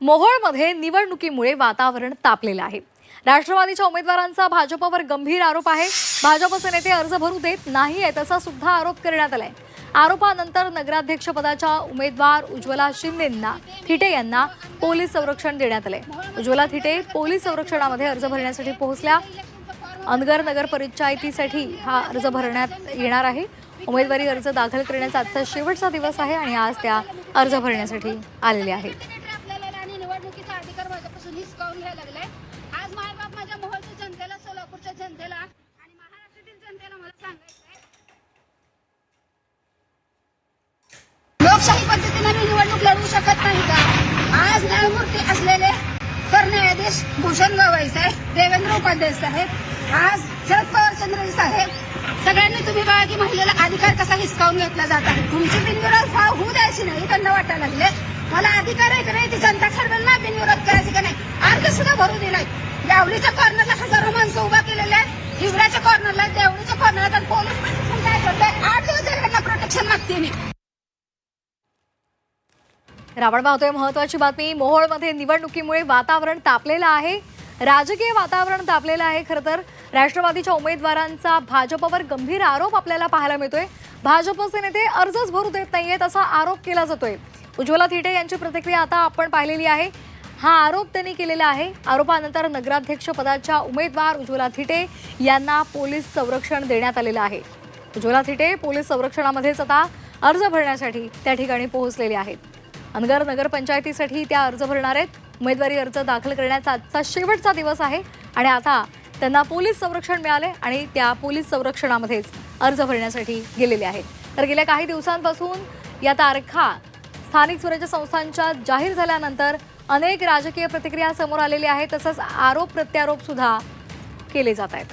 मोहोळमध्ये निवडणुकीमुळे वातावरण तापलेलं आहे. राष्ट्रवादीच्या उमेदवारांचा भाजपवर गंभीर आरोप आहे. भाजपचे नेते अर्ज भरू देत नाही आहेत असा सुद्धा आरोप करण्यात आलाय. आरोपानंतर नगराध्यक्षपदाच्या उमेदवार उज्ज्वला शिंदेंना थिटे यांना पोलीस संरक्षण देण्यात आले उज्ज्वला थिटे पोलीस संरक्षणामध्ये अर्ज भरण्यासाठी पोहोचल्या. अनगर नगर परिचायतीसाठी हा अर्ज भरण्यात येणार आहे. उमेदवारी अर्ज दाखल करण्याचा आजचा शेवटचा दिवस आहे आणि आज त्या अर्ज भरण्यासाठी आलेल्या आहेत. आणि अधिकार माझ्यापासून हिसकावून घ्यायला लागलाय आज मायबाप माझ्या मोहोळच्या जनतेला सोलापूरच्या जनतेला आणि महाराष्ट्रातील जनतेला मला सांगायचंय. लोकशाही पद्धतीने मी निवडणूक लढवू शकत नाही का? आज न्यायमूर्ती असलेले सरन्यायाधीश भूषण गवई साहेब देवेंद्र उपाध्याय साहेब आज शरद पवार चंद्रजी साहेब सगळ्यांनी तुम्ही बघा की महिलेला अधिकार कसा हिसकावून घेतला जात आहे. तुमची बिनविरोध भाव होऊ द्यायची नाही त्यांना वाटायला लागले. मला अधिकार आहे का नाही ती जनता ठरवेल ना बिनविरोध करायची का नाही. अर्ज सुद्धा भरू दिलाय यावडीच्या कॉर्नरला हजारो माणसं उभा केलेले आहेत हिवऱ्याच्या कॉर्नरला देवळीच्या कॉर्नरला तर पोलीस प्रशासन काय आठ दिवस त्यांना प्रोटेक्शन मागते मी. रावण पाहतोय महत्वाची बातमी. मोहोळमध्ये निवडणुकीमुळे वातावरण तापलेलं आहे. राजकीय वातावरण तापलेलं आहे खरं तर. राष्ट्रवादीच्या उमेदवारांचा भाजपवर गंभीर आरोप आपल्याला पाहायला मिळतोय. भाजपचे नेते अर्जच भरू देत नाहीयेत असा आरोप केला जातोय. उज्ज्वला थिटे यांची प्रतिक्रिया आता आपण पाहिलेली आहे. हा आरोप त्यांनी केलेला आहे. आरोपानंतर नगराध्यक्ष पदाच्या उमेदवार उज्ज्वला थिटे यांना पोलीस संरक्षण देण्यात आलेलं आहे. उज्ज्वला थिटे पोलीस संरक्षणामध्येच आता अर्ज भरण्यासाठी त्या ठिकाणी पोहोचलेले आहेत. अनगर नगरपंचायतीसाठी त्या अर्ज भरणार आहेत. उमेदवारी अर्ज दाखल करण्याचा आजचा शेवटचा दिवस आहे. आणि आता त्यांना पोलीस संरक्षण मिळाले आणि त्या पोलीस संरक्षणामध्येच अर्ज भरण्यासाठी गेलेले आहेत. तर गेल्या काही दिवसांपासून या तारखा स्थानिक स्वराज्य संस्थांच्या जाहीर झाल्यानंतर अनेक राजकीय प्रतिक्रिया समोर आलेल्या आहेत. तसंच आरोप प्रत्यारोप सुद्धा केले जात आहेत.